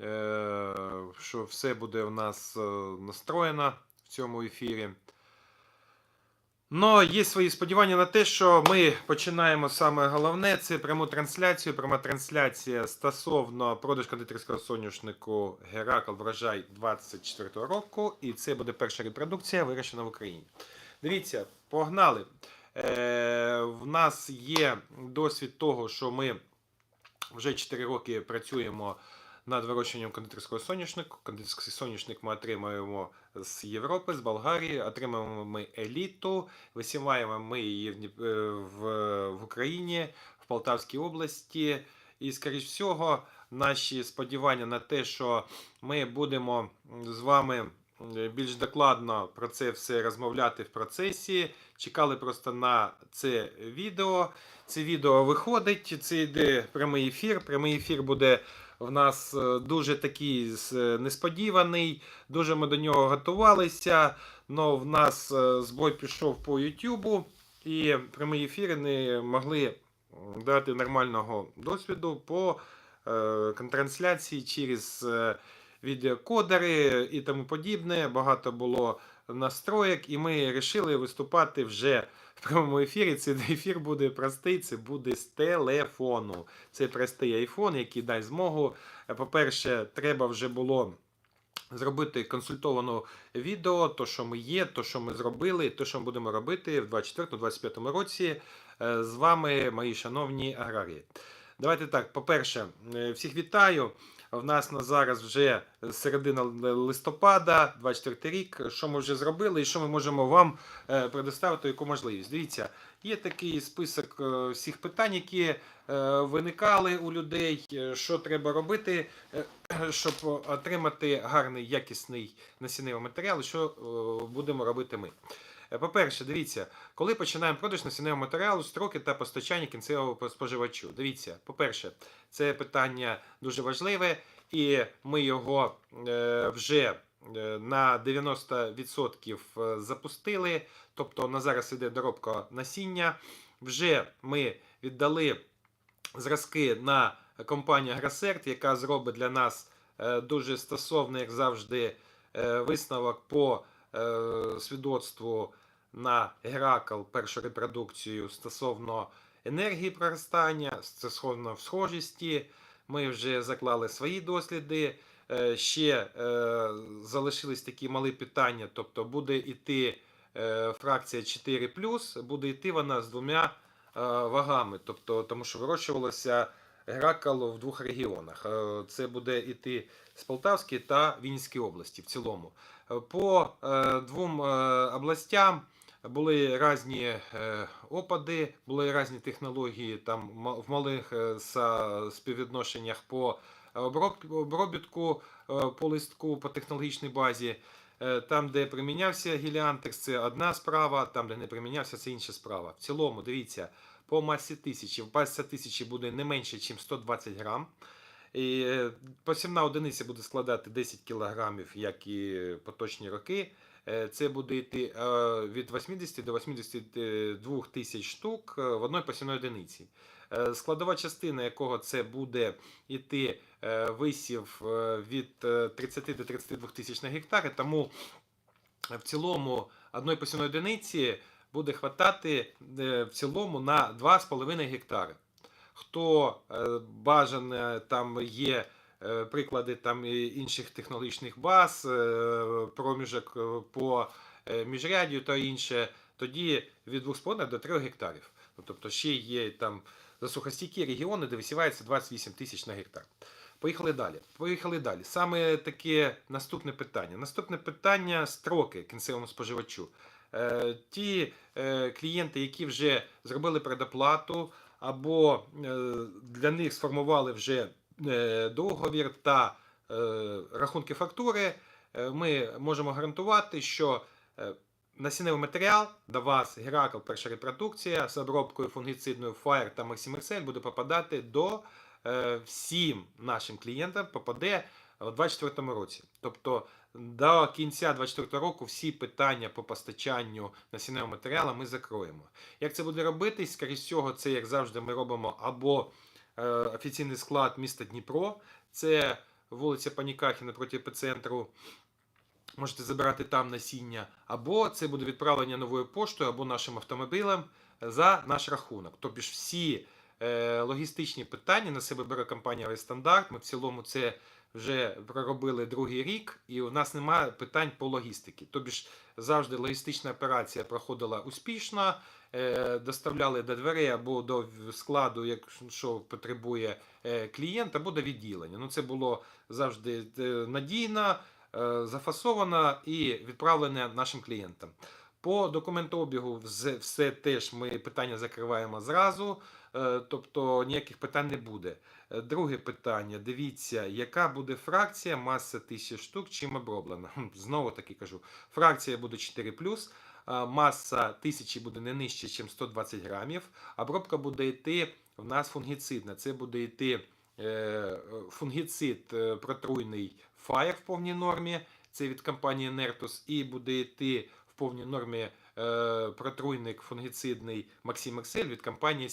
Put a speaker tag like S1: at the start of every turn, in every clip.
S1: е, що все буде в нас е, настроєно в цьому ефірі. Но є свої сподівання на те, що ми починаємо саме головне це пряму трансляцію. Пряма трансляція стосовно продаж кондитерського соняшнику Геракл врожай 24 року. І це буде перша репродукція, вирощена в Україні. Дивіться, погнали. Е, в нас є досвід того, що ми вже 4 роки працюємо над вирощуванням кондитерського соняшнику. Кондитерський соняшник ми отримуємо з Європи, з Болгарії. Отримуємо ми еліту, висіваємо ми її в, е, в Україні, в Полтавській області. І, скоріш всього, наші сподівання на те, що ми будемо з вами е, більш докладно про це все розмовляти в процесі. Чекали просто на це відео. Це відео виходить, це йде прямий ефір. Прямий ефір буде в нас е, дуже такий несподіваний. Дуже ми до нього готувалися. але в нас е, збой пішов по Ютубу, і прямі ефіри не могли дати нормального досвіду по е, трансляції через е, відеокодери і тому подібне. Багато було настроєк, і ми вирішили виступати вже в прямому ефірі. Цей ефір буде простий, це буде з телефону. Це простий айфон, який дасть змогу. Е, По-перше, треба вже було. Зробити консультоване відео, то, що ми є, то, що ми зробили, то, що ми будемо робити в 2024-2025 році е, з вами, мої шановні аграрії. Давайте так. По-перше, е, всіх вітаю. В нас на зараз вже середина листопада, 24 рік. Що ми вже зробили і що ми можемо вам е, предоставити, яку можливість. Дивіться, є такий список е, всіх питань, які е, виникали у людей, що треба робити, щоб отримати гарний якісний насінневий матеріал, що будемо робити ми. Е, По-перше, дивіться, коли починаємо продаж насінневого матеріалу, строки та постачання кінцевого споживачу. Дивіться, по-перше, це питання дуже важливе, і ми його е, вже е, на 90% запустили. Тобто на зараз іде доробка насіння. Вже ми віддали зразки на компанію Грасерт, яка зробить для нас дуже стосовний, як завжди, висновок по свідоцтву на Геракл першу репродукцію стосовно енергії проростання, стосовно схожості. Ми вже заклали свої досліди. Е, Ще е, залишились такі малі питання, тобто буде йти е, фракція 4 буде йти вона з двома вагами, тобто, тому що вирощувалося Геракл в двох регіонах. Це буде йти з Полтавської та Вінницької області в цілому. По двом областям були різні е, опади, були різні технології там в малих е, співвідношеннях по обробітку е, по листку по технологічній базі. Там, де примінявся гіліантекс, це одна справа, там, де не примінявся, це інша справа. В цілому, дивіться, по масі тисячі, маса тисячі буде не менше, ніж 120 грам. І посівна одиниця буде складати 10 кілограмів, як і поточні роки. Е, Це буде йти е, від 80 до 82 тисяч штук е, в одній посівній одиниці. Складова частина якого це буде йти висів від е, 30 до 32 тисяч на гектари, тому в цілому одної посівної одиниці буде хватати в цілому на 2,5 гектари. Хто бажане там є приклади там інших технологічних баз, е, проміжок е, по е, міжряддю та інше, тоді від 2,5 до 3 гектарів. Ну, Тобто ще є там засухостійкі регіони, де висівається 28 тисяч на гектар. Поїхали далі. Поїхали далі. Саме таке наступне питання. Наступне питання строки кінцевому споживачу. Е, ті е, клієнти, які вже зробили предоплату, або е, для них сформували вже е, договір та е, рахунки фактури, е, ми можемо гарантувати, що е, насінневий матеріал до вас Геракл перша репродукція з обробкою фунгіцидною Fire та Maximexcel буде попадати до е, всім нашим клієнтам попаде у 2024 році. Тобто до кінця 2024 року всі питання по постачанню насінневого матеріалу ми закроємо. Як це буде робитись? Скоріше всього, це як завжди ми робимо або е, офіційний склад міста Дніпро. Це вулиця Панікахіна проти епіцентру. Можете забирати там насіння, або це буде відправлення новою поштою або нашим автомобілем за наш рахунок. Тобто ж всі е, логістичні питання на себе бере компанія Стандарт. Ми в цілому це вже проробили другий рік, і у нас немає питань по логістиці. Тобто ж завжди логістична операція проходила успішно, е, доставляли до дверей або до складу, якщо потребує е, клієнт, або до відділення. Ну це було завжди е, надійно, е, зафасовано і відправлене нашим клієнтам. По документообігу все теж ми питання закриваємо зразу, е, тобто ніяких питань не буде. Е, Друге питання: дивіться, яка буде фракція, маса 1000 штук, чим оброблена. Знову таки кажу, фракція буде 4 а маса 1000 буде не нижче, ніж 120 грамів. Обробка буде йти в нас фунгіцидна. Це буде йти е, фунгіцид е, протруйний Fire в повній нормі. Це від компанії Nertus, і буде йти в повній нормі е, протруйник фунгіцидний Maxim Excel від компанії.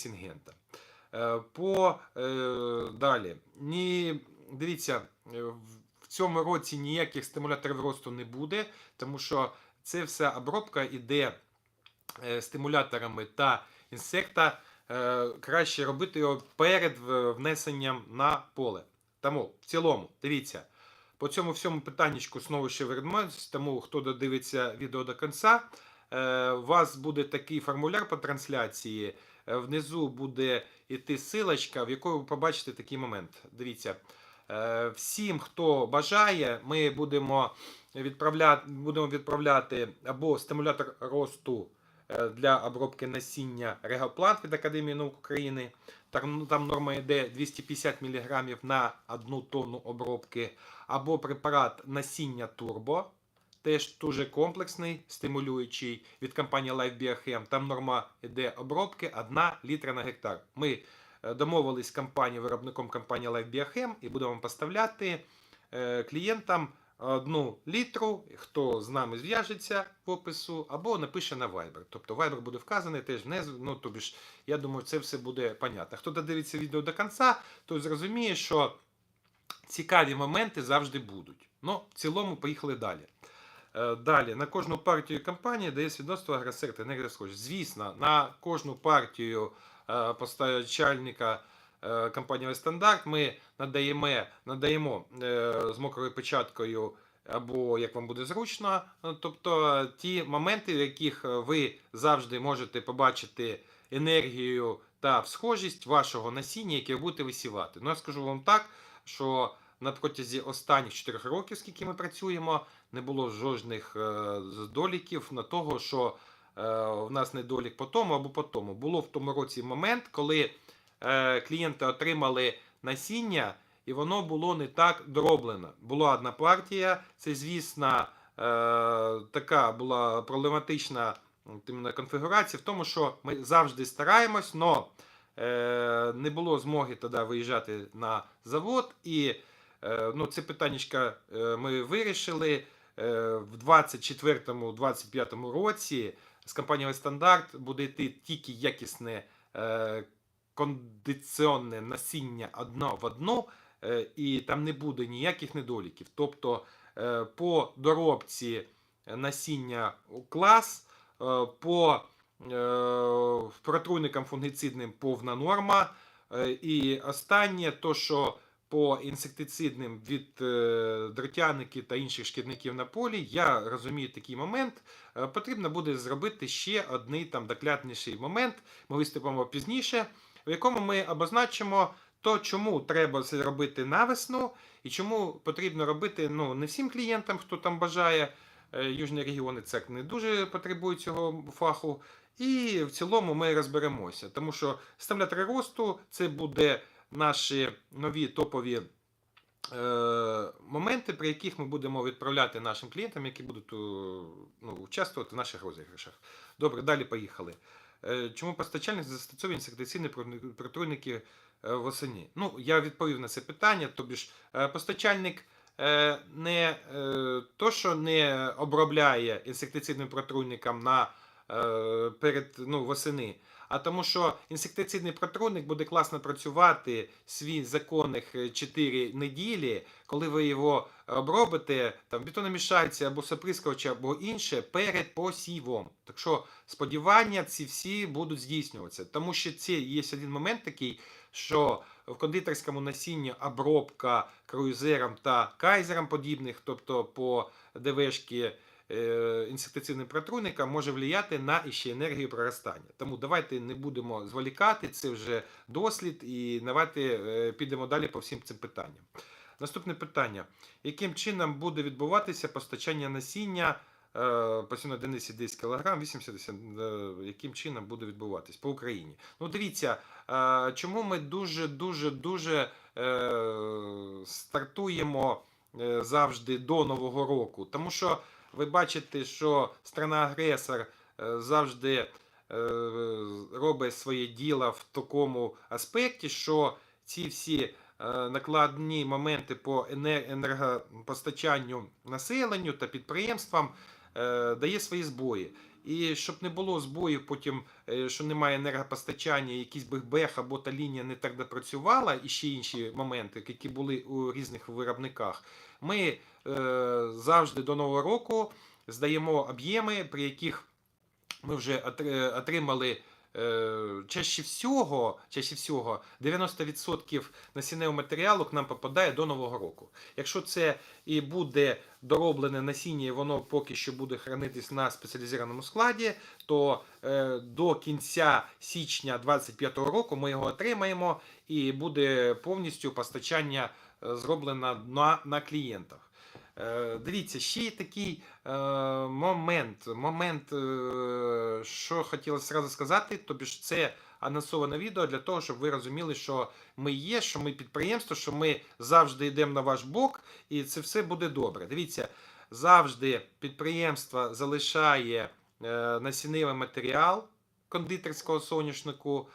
S1: Е, По далі. Ні, дивіться, в цьому році ніяких стимуляторів росту не буде, тому що це вся обробка іде е, стимуляторами та інсекта. Е, Краще робити його перед внесенням на поле. Тому в цілому, дивіться, по цьому всьому питаннячку знову ще вернемось, тому хто додивиться відео до кінця, е, у вас буде такий формуляр по трансляції. Е, Внизу буде йти силочка, в якої ви побачите такий момент. Дивіться. Е, Всім, хто бажає, ми будемо відправляти, будемо відправляти або стимулятор росту е, для обробки насіння Регаплант від Академії наук України. Там, там норма йде 250 мг на 1 тонну обробки, або препарат насіння Турбо. Теж дуже комплексний, стимулюючий від компанії Life Biochem. Там норма йде обробки 1 літра на гектар. Ми домовились з компанією, виробником компанії Life Biochem і будемо поставляти е, клієнтам одну літру. Хто з нами зв'яжеться в опису, або напише на Viber. Тобто Viber буде вказаний теж внизу. Ну, тобі ж, я думаю, це все буде понятно. Хто додивиться відео до кінця, той зрозуміє, що цікаві моменти завжди будуть. Ну, в цілому, поїхали далі. Е, Далі, на кожну партію компанії дає свідоцтво агресерти енергосхожі. Звісно, на кожну партію е, постачальника е, компанії Стандарт ми надаємо, надаємо е, з мокрою печаткою або як вам буде зручно. Ну, Тобто ті моменти, в яких е, ви завжди можете побачити енергію та схожість вашого насіння, яке будете висівати. Ну, я скажу вам так, що на протязі останніх 4 років, скільки ми працюємо, не було жодних е, здоліків на того, що е, в нас недолік по тому або по тому. Було в тому році момент, коли е, клієнти отримали насіння, і воно було не так дроблено. Була одна партія, це, звісно, е, така була проблематична конфігурація в тому, що ми завжди стараємось, але е, не було змоги тоді виїжджати на завод. І е, ну, це питаннячка е, ми вирішили е, в 24-25 році з компанією Стандарт буде йти тільки якісне е, кондиціонне насіння одно в одно, е, і там не буде ніяких недоліків. Тобто е, по доробці насіння клас, е, по е, протруйникам фунгіцидним повна норма. Е, І останнє, то що по інсектицидним від е, дротяників та інших шкідників на полі, я розумію такий момент. Е, Потрібно буде зробити ще одний там доклятніший момент. Ми виступимо пізніше, в якому ми обозначимо то, чому треба це робити на весну, і чому потрібно робити ну, не всім клієнтам, хто там бажає. Е, Южні регіони це не дуже потребують цього фаху. І в цілому ми розберемося, тому що стимулятори росту це буде наші нові топові е, моменти, при яких ми будемо відправляти нашим клієнтам, які будуть е, ну, участвувати в наших розіграшах. Добре, далі поїхали. Е, чому постачальник застосовує інсектицидні протруйни- протруйники е, восені? Ну, я відповів на це питання. Тобі ж е, постачальник не то, що не обробляє інсектицидним протруйником на перед ну, восени, а тому, що інсектицидний протруйник буде класно працювати свій законних 4 неділі, коли ви його обробите, там бетономішальці або соприскувачі, або інше перед посівом. Так що сподівання ці всі будуть здійснюватися. Тому що це є один момент такий, що в кондитерському насінні обробка круїзером та кайзером подібних, тобто по ДВшки е, інсектицидним протруйникам, може впливати на іще енергію проростання. Тому давайте не будемо зволікати, це вже дослід, і давайте е, підемо далі по всім цим питанням. Наступне питання: яким чином буде відбуватися постачання насіння е, посівної 10 кг, 80, е, яким чином буде відбуватись по Україні? Ну, дивіться, е, чому ми дуже, дуже, е, стартуємо е, завжди до Нового року? Тому що ви бачите, що страна-агресор е, завжди е, робить своє діло в такому аспекті, що ці всі е, накладні моменти по енергопостачанню населенню та підприємствам дає свої збої. І щоб не було збоїв, потім е, що немає енергопостачання, якийсь бех або та лінія не так допрацювала, і ще інші моменти, які були у різних виробниках. Ми е, завжди до нового року здаємо об'єми, при яких ми вже отримали е, чаще всього, чаще всього 90% насінневого матеріалу к нам попадає до нового року. Якщо це і буде дороблене насіння, і воно поки що буде хранитись на спеціалізованому складі, то е, до кінця січня 2025 року ми його отримаємо і буде повністю постачання е, зроблено на, на клієнтах. Е, Дивіться, ще є такий е, момент. Момент, е, що хотілося зразу сказати, тобі ж це анонсоване відео для того, щоб ви розуміли, що ми є, що ми підприємство, що ми завжди йдемо на ваш бок, і це все буде добре. Дивіться, завжди підприємство залишає насінневий матеріал кондитерського соняшнику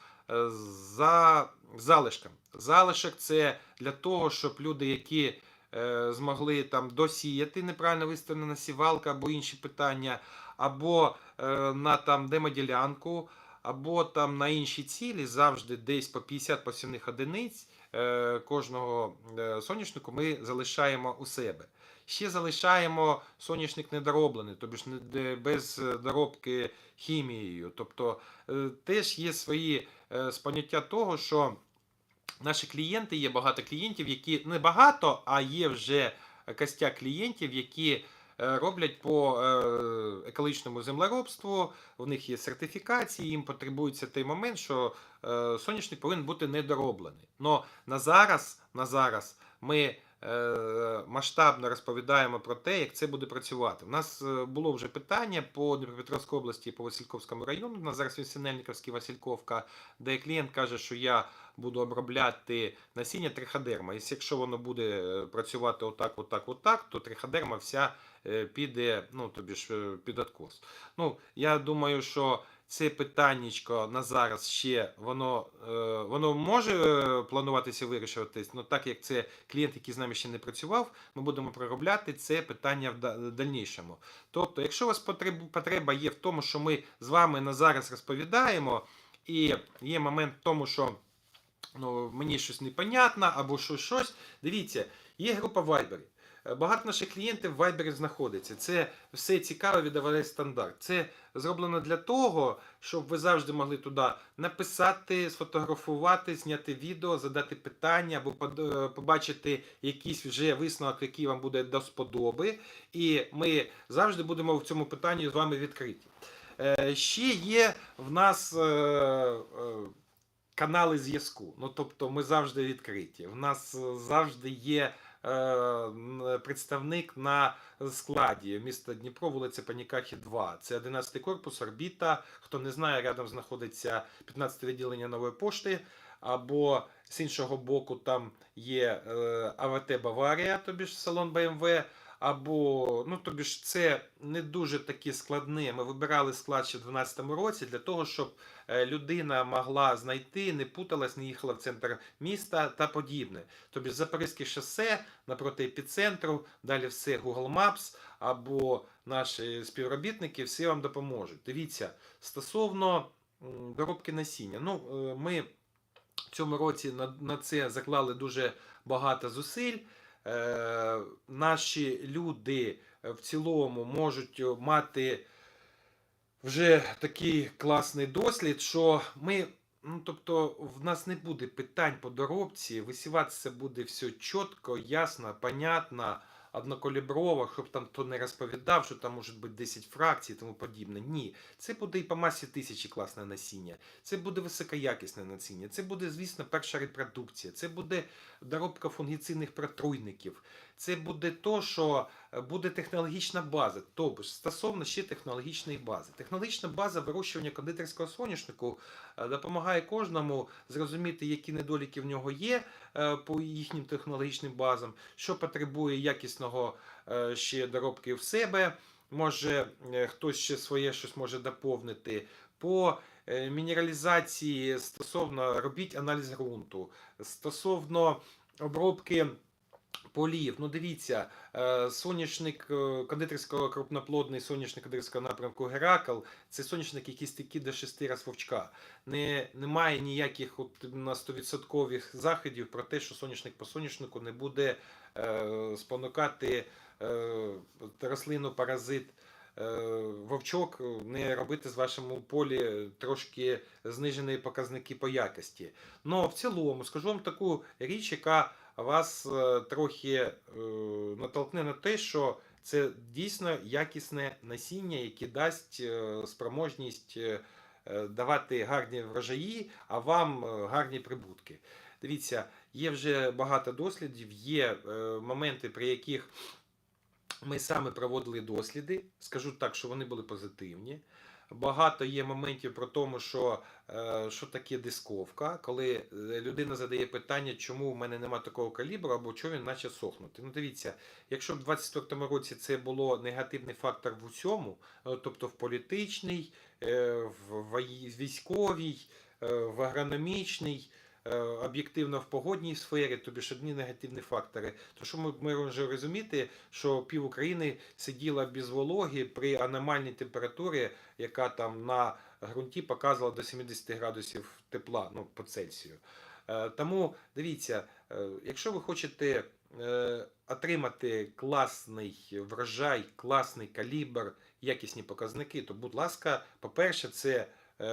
S1: за залишком. Залишок це для того, щоб люди, які змогли там досіяти неправильно виставлена сівалка або інші питання, або е, на там демоділянку, або там на інші цілі, завжди десь по 50 посівних одиниць е, кожного е, соняшнику ми залишаємо у себе. Ще залишаємо соняшник недороблений, тобто без е, доробки хімією. Тобто е, теж є свої е, споняття того, що наші клієнти є багато клієнтів, які не багато, а є вже костяк клієнтів, які е, роблять по е, екологічному землеробству. У них є сертифікації, їм потребується той момент, що сонячний соняшник повинен бути недороблений. Но на зараз, на зараз ми е, масштабно розповідаємо про те, як це буде працювати. У нас е, було вже питання по Дніпропетровській області, по Васильковському району. У нас зараз він Синельниковський Васильковка, де клієнт каже, що я буду обробляти насіння триходерма. І якщо воно буде е, працювати отак, отак, отак, то триходерма вся е, піде, ну тобі ж е, під откос. Ну, я думаю, що це питаннячко на зараз ще воно, е, воно може е, плануватися вирішуватись, але так як це клієнт, який з нами ще не працював, ми будемо проробляти це питання в дальнішому. Тобто, якщо у вас потреба є в тому, що ми з вами на зараз розповідаємо, і є момент в тому, що ну, мені щось непонятно або щось, щось. Дивіться, є група Viber. Е, Багато наших клієнтів в Viber знаходиться. Це все цікаво від стандарт. Це зроблено для того, щоб ви завжди могли туди написати, сфотографувати, зняти відео, задати питання або е, побачити якийсь вже висновок, який вам буде до сподоби. І ми завжди будемо в цьому питанні з вами відкриті. Е, Ще є в нас канали зв'язку. Ну, тобто ми завжди відкриті. В нас завжди є представник на складі міста Дніпро, вулиця Панікахі 2. Це 11-й корпус, орбіта. Хто не знає, рядом знаходиться 15-те відділення нової пошти. Або з іншого боку, там є е, АВТ Баварія, тобі ж салон BMW. Або, ну тобі ж це не дуже таке складне. Ми вибирали склад ще в 2012 році для того, щоб е, людина могла знайти, не путалась, не їхала в центр міста та подібне. Тобі Запорізьке шосе напроти епіцентру, далі все Google Maps або наші співробітники всі вам допоможуть. Дивіться, стосовно доробки насіння. Ну, е, ми в цьому році на це заклали дуже багато зусиль. Е, наші люди е, в цілому можуть е, мати вже такий класний дослід, що ми. Ну, тобто, в нас не буде питань по доробці, висіватися буде все чітко, ясно, понятно, однокаліброво, щоб там хто не розповідав, що там може бути 10 фракцій і тому подібне. Ні, це буде і по масі тисячі класне насіння, це буде високоякісне насіння, це буде, звісно, перша репродукція, це буде доробка фунгіцидних протруйників, це буде то, що е, буде технологічна база. Тобто, стосовно ще технологічної бази. Технологічна база вирощування кондитерського соняшнику е, допомагає кожному зрозуміти, які недоліки в нього є е, по їхнім технологічним базам, що потребує якісного ще доробки в себе. Може, хтось ще своє щось може доповнити. По мінералізації стосовно робіть аналіз ґрунту, стосовно обробки полів. Ну, дивіться, е, соняшник е, кондитерського крупноплодний соняшник кондитерського напрямку Геракл це соняшник, який стійкий до 6 раз вовчка. Не, немає ніяких от на 100% заходів про те, що соняшник по соняшнику не буде е, спонукати е, рослину паразит. е, Вовчок не робити з вашому полі трошки знижені показники по якості. Ну, в цілому, скажу вам таку річ, яка вас е, трохи е, натолкне на те, що це дійсно якісне насіння, яке дасть е, спроможність давати гарні врожаї, а вам гарні прибутки. Дивіться, є вже багато дослідів, є моменти, при яких ми саме проводили досліди. Скажу так, що вони були позитивні. Багато є моментів про тому, що, е, що таке дисковка, коли е, людина задає питання, чому в мене нема такого калібру, або чому він наче сохнути. Ну, дивіться, якщо в 24-му році це було негативний фактор в усьому, е, тобто в політичній, в військовій, в агрономічній, об'єктивно в погодній сфері, тобі ж одні негативні фактори. То що ми, ми можемо розуміти, що пів України сиділа без вологи при аномальній температурі, яка там на ґрунті показувала до 70 градусів тепла ну, по Цельсію. Е, Тому дивіться, е, якщо ви хочете е, отримати класний врожай, класний калібр, якісні показники, то, будь ласка, по-перше, це е,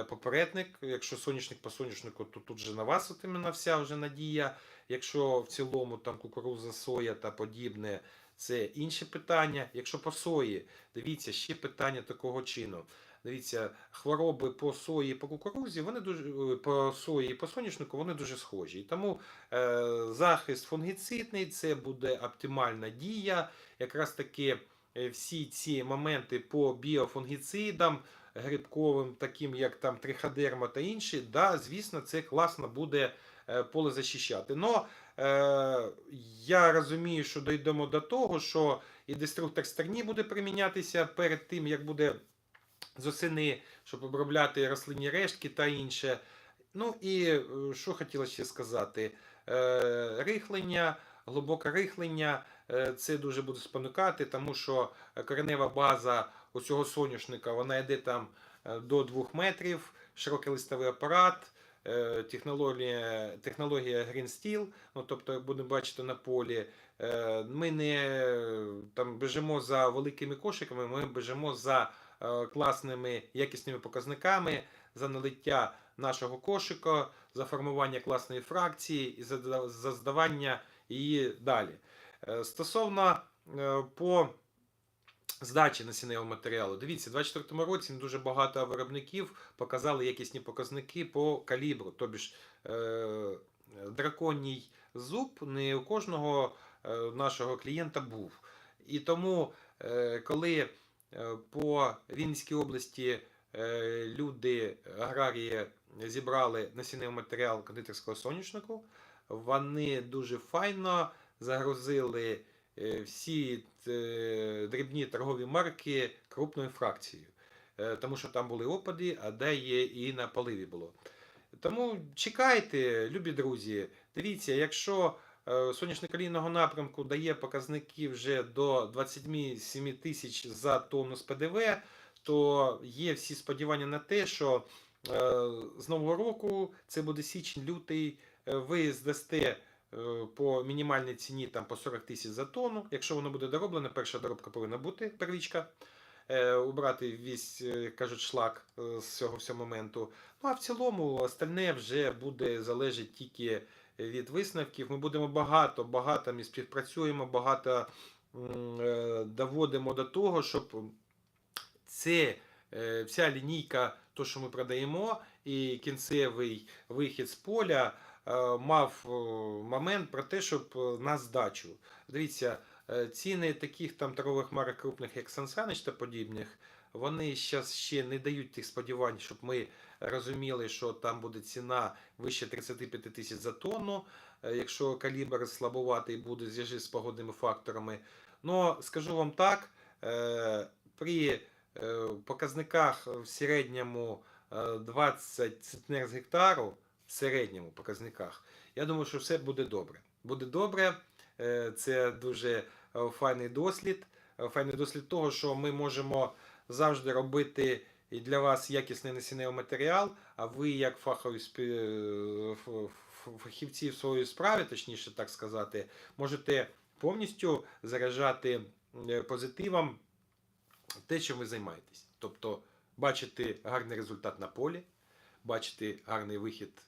S1: попередник. Якщо соняшник по соняшнику, то тут же на вас от іменно вся вже надія. Якщо в цілому там кукуруза, соя та подібне, це інше питання. Якщо по сої, дивіться, ще питання такого чину. Дивіться, хвороби по сої по кукурузі, вони дуже е, по сої по соняшнику вони дуже схожі. І тому е, захист фунгіцидний це буде оптимальна дія. Якраз таки е, всі ці моменти по біофунгіцидам, грибковим, таким як там триходерма та інші, да, звісно, це класно буде е, поле захищати. Но е, я розумію, що дійдемо до того, що і деструктор стерні буде примінятися перед тим, як буде з осени, щоб обробляти рослинні рештки та інше. Ну і е, що хотіла ще сказати: Е, рихлення, глибоке рихлення, е, це дуже буде спонукати, тому що коренева база усього соняшника вона йде там е, до 2 метрів, широкий листовий апарат. е, Технологія, технологія Green Steel, ну тобто, будемо бачити на полі, е, ми не там біжимо за великими кошиками, ми біжимо за класними якісними показниками, за налиття нашого кошика, за формування класної фракції і за, за здавання її далі. Стосовно по здачі насінневого матеріалу, дивіться, у 2024 році не дуже багато виробників показали якісні показники по калібру, тобі ж е, драконій зуб не у кожного е, нашого клієнта був. І тому, е, коли е, по Вінницькій області е, люди, аграрії, зібрали насінневий матеріал кондитерського соняшнику, вони дуже файно загрузили всі е, дрібні торгові марки крупною фракцією. Е, Тому що там були опади, а де є і на поливі було. Тому чекайте, любі друзі. Дивіться, якщо е, соняшник олійного напрямку дає показники вже до 27 тисяч за тонну з ПДВ, то є всі сподівання на те, що е, з нового року, це буде січень-лютий, е, ви здасте е, по мінімальній ціні там по 40 тисяч за тонну. Якщо воно буде дороблено, перша доробка повинна бути первічка. е, Убрати весь, е, кажуть, шлак е, з цього всього моменту. Ну а в цілому остальне вже буде залежить тільки від висновків. Ми будемо багато, багато ми співпрацюємо, багато е, доводимо до того, щоб це е, вся лінійка, то, що ми продаємо, і кінцевий вихід з поля е, мав е, момент про те, щоб е, на здачу. Дивіться, е, ціни таких там торгових марок крупних, як Сансанич та подібних, вони зараз ще не дають тих сподівань, щоб ми розуміли, що там буде ціна вище 35 тисяч за тонну. Е, Якщо калібр слабуватий буде в з погодними факторами. Ну, скажу вам так, е, при е, показниках в середньому е, 20 центнер з гектару, середньому показниках, я думаю, що все буде добре. Буде добре. Е, Це дуже е, файний дослід. Е, Файний дослід того, що ми можемо завжди робити і для вас якісний насінневий матеріал, а ви, як фахові фахівці в своїй справі, точніше так сказати, можете повністю заражати позитивом те, чим ви займаєтесь. Тобто бачити гарний результат на полі, бачити гарний вихід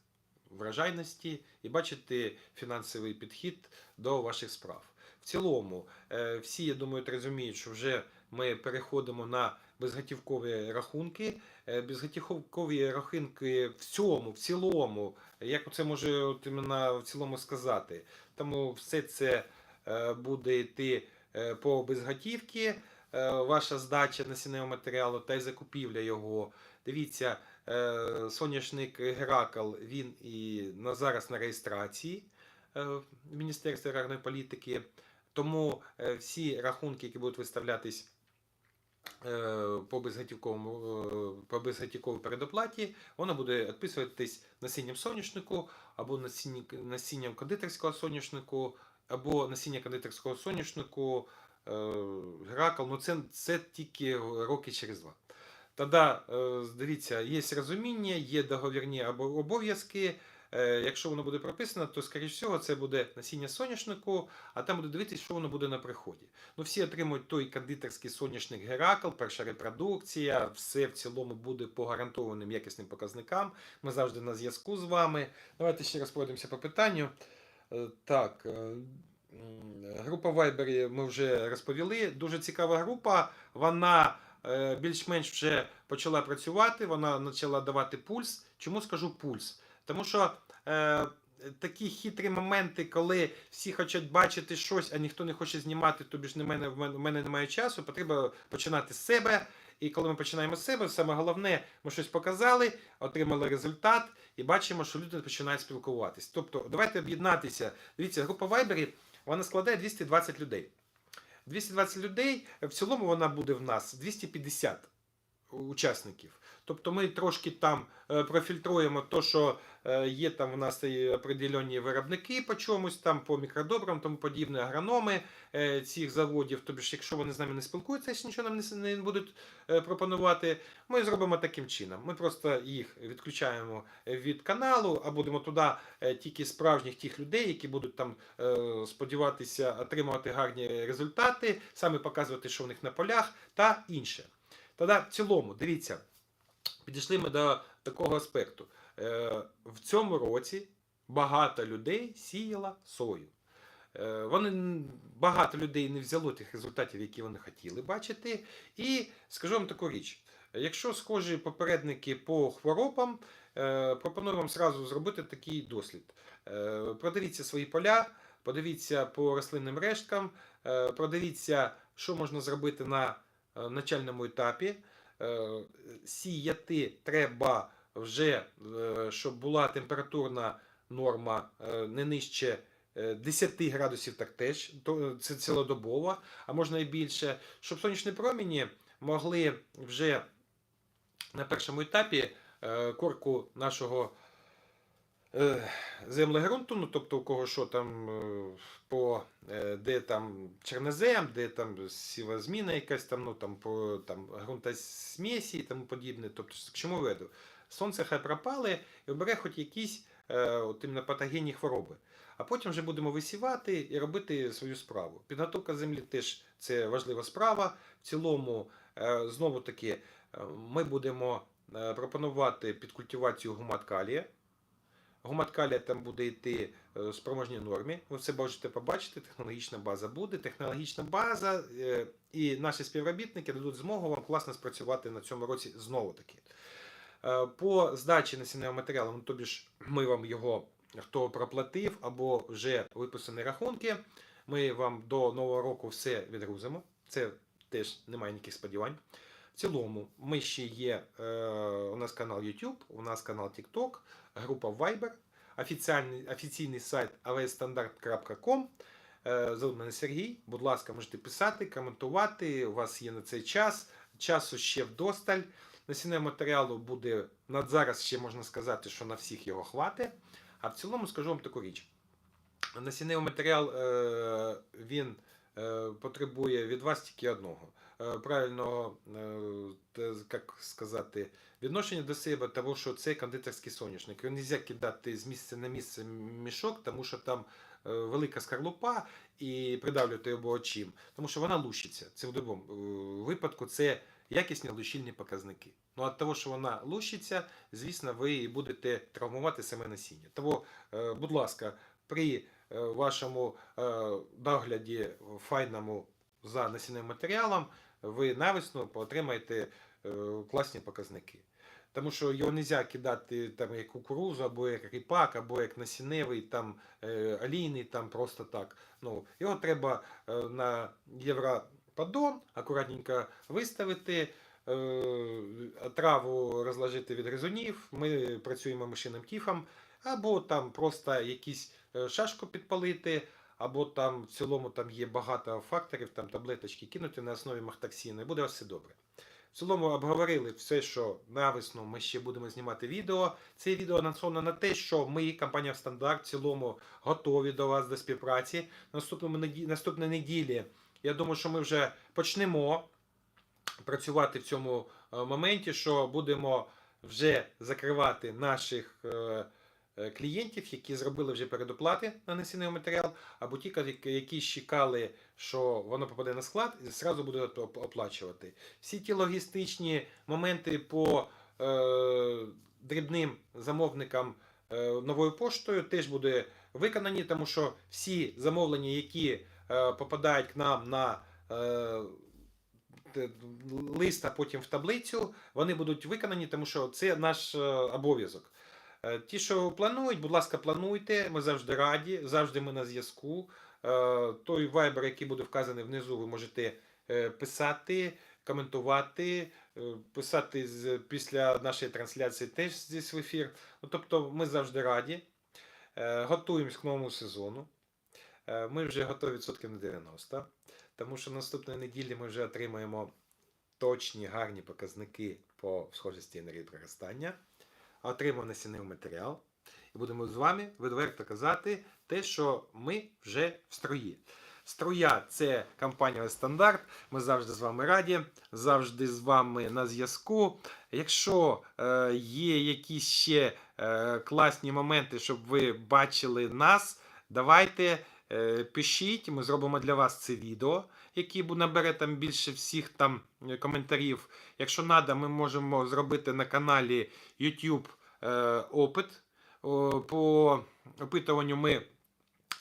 S1: врожайності і бачити фінансовий підхід до ваших справ. В цілому, е, всі, я думаю, розуміють, що вже ми переходимо на безготівкові рахунки. Е, Безготівкові рахунки в цьому, в цілому, як це може от іменно в цілому сказати. Тому все це е, буде йти по безготівці, е, ваша здача насінневого матеріалу та й закупівля його. Дивіться, соняшник Геракл, він і на зараз на реєстрації е, в Міністерстві аграрної політики. Тому е, всі рахунки, які будуть виставлятись е, по безготівковому е, по безготівковій передоплаті, воно буде відписуватись насінням соняшнику або насіння, насінням кондитерського соняшнику, або насіння кондитерського соняшнику е, Геракл. Ну це, це тільки роки через два. Тоді, е, дивіться, є розуміння, є договірні обов'язки. Е, Якщо воно буде прописано, то, скоріш всього, це буде насіння соняшнику, а там буде дивитися, що воно буде на приході. Ну, всі отримують той кондитерський соняшник Геракл, перша репродукція, все в цілому буде по гарантованим якісним показникам. Ми завжди на зв'язку з вами. Давайте ще раз пройдемося по питанню. Е, Так, група Viber ми вже розповіли. Дуже цікава група. Вона більш-менш вже почала працювати, вона почала давати пульс. Чому скажу пульс? Тому що е, такі хитрі моменти, коли всі хочуть бачити щось, а ніхто не хоче знімати, тобі ж не мене, в мене немає часу, потрібно починати з себе. І коли ми починаємо з себе, саме головне, ми щось показали, отримали результат і бачимо, що люди починають спілкуватись. Тобто, давайте об'єднатися. Дивіться, група Viber, вона складає 220 людей. 220 людей, в цілому вона буде в нас 250 учасників. Тобто ми трошки там е, профільтруємо то, що е, є там у нас і определені виробники по чомусь, там по мікродобрам, тому подібне, агрономи е, цих заводів. Тобто, якщо вони з нами не спілкуються, нічого нам не, будуть пропонувати, ми зробимо таким чином. Ми просто їх відключаємо від каналу, а будемо туди тільки справжніх тих людей, які будуть там сподіватися отримувати гарні результати, саме показувати, що в них на полях, та інше. Тоді в цілому, дивіться, підійшли ми до такого аспекту. Е, в цьому році багато людей сіяло сою. Е, вони багато людей не взяло тих результатів, які вони хотіли бачити. І скажу вам таку річ: якщо схожі попередники по хворобам, е, пропоную вам зразу зробити такий дослід. Продивіться свої поля, подивіться по рослинним решткам, продивіться, що можна зробити на начальному етапі. Е, Сіяти треба вже, е, щоб була температурна норма е, не нижче е, 10 градусів, так теж, це цілодобово, а можна і більше, щоб сонячні промені могли вже на першому етапі корку нашого землегрунту, ну тобто у кого що там е, по е, де там чорнозем, де там сівозміна якась там, ну там по там ґрунтосмесі і тому подібне. Тобто, к чому веду? сонце хай пропали і обере хоч якісь е, от іменно патогенні хвороби. А потім вже будемо висівати і робити свою справу. Підготовка землі теж це важлива справа. В цілому, е, знову таки, е, ми будемо е, пропонувати підкультивацію гумат калія. Гумат калія там буде йти е, в спроможній нормі. Ви все можете побачити. Технологічна база буде. Технологічна база е, і наші співробітники дадуть змогу вам класно спрацювати на цьому році знову таки. Е, По здачі насінневого матеріалу, ну, тобі ж ми вам його хто проплатив або вже виписані рахунки. Ми вам до нового року все відгрузимо. Це теж немає ніяких сподівань. Цілому, ми ще є. Е, у нас канал YouTube, у нас канал TikTok, група Viber, офіційний, офіційний сайт avstandard.com. Е, Зовут мене Сергій. Будь ласка, можете писати, коментувати. У вас є на цей час. Часу ще вдосталь. Насінневого матеріалу буде зараз ще можна сказати, що на всіх його хватить. А в цілому скажу вам таку річ. Насінневий матеріал е, він потребує від вас тільки одного. Е, правильного, е, як сказати, відношення до себе, тому що це кондитерський соняшник. Його не можна кидати з місця на місце мішок, тому що там е, велика скорлупа і придавлювати його очим, тому що вона лущиться. Це в будь-якому випадку це якісні лущильні показники. Ну а того, що вона лущиться, звісно, ви будете травмувати саме насіння. Тому, будь ласка, при вашому догляді файному за насінним матеріалом, ви навесну отримаєте е, класні показники. Тому що його не можна кидати там як кукурузу, або як ріпак, або як насінневий, там е, олійний, там просто так. Ну, його треба е, на європадон акуратненько виставити, траву розложити від гризунів. Ми працюємо мишиним тіфом, або там просто якісь шашку підпалити, або там в цілому там є багато факторів, там таблеточки кинути на основі махтаксіну, і буде все добре. В цілому обговорили все, що навесну ми ще будемо знімати відео. Це відео анонсовано на те, що ми, компанія Стандарт, в цілому готові до вас до співпраці. Наступної неділі, я думаю, що ми вже почнемо працювати в цьому е, моменті, що будемо вже закривати наших е, клієнтів, які зробили вже передоплати на насінний матеріал, або ті, які- чекали, що воно попаде на склад, і зразу будуть оплачувати. Всі ті логістичні моменти по е, дрібним замовникам е, новою поштою теж буде виконані, тому що всі замовлення, які е, попадають к нам на е, т- лист, потім в таблицю, вони будуть виконані, тому що це наш е, обов'язок. Е, Ті, що планують, будь ласка, плануйте. Ми завжди раді, завжди ми на зв'язку. Е, Той вайбер, який буде вказаний внизу, ви можете е, писати, коментувати, писати після нашої трансляції теж здесь в ефір. Ну, тобто ми завжди раді. Готуємось к новому сезону. Ми вже готові відсотків на 90. Тому що наступної неділі ми вже отримаємо точні гарні показники по схожості енергії проростання, отримаємо насінний матеріал. І будемо з вами відверто казати те, що ми вже в строї. Струя це компанія Стандарт. Ми завжди з вами раді, завжди з вами на зв'язку. Якщо е, є якісь ще е, класні моменти, щоб ви бачили нас, давайте е, пишіть, ми зробимо для вас це відео, бу- набере там більше всіх там е, коментарів. Якщо треба, ми можемо зробити на каналі YouTube е, опит. По опитуванню ми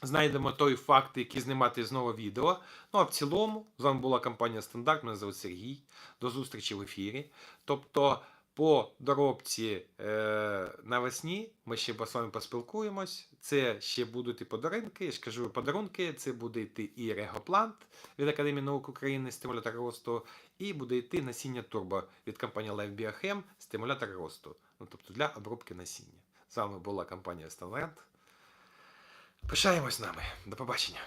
S1: знайдемо той факт, який знімати знову відео. Ну а в цілому, з вами була компанія Стандарт. Мене звуть Сергій. До зустрічі в ефірі. Тобто, по доробці е, навесні ми ще з вами поспілкуємось. Це ще будуть і подарунки. Я ж кажу, подарунки. Це буде йти і регоплант від Академії наук України, стимулятор росту, і буде йти насіння турбо від компанії Life Biochem, стимулятор росту. Ну, тобто для обробки насіння. З вами була компанія Стандарт. Пишаємось нами. До побачення.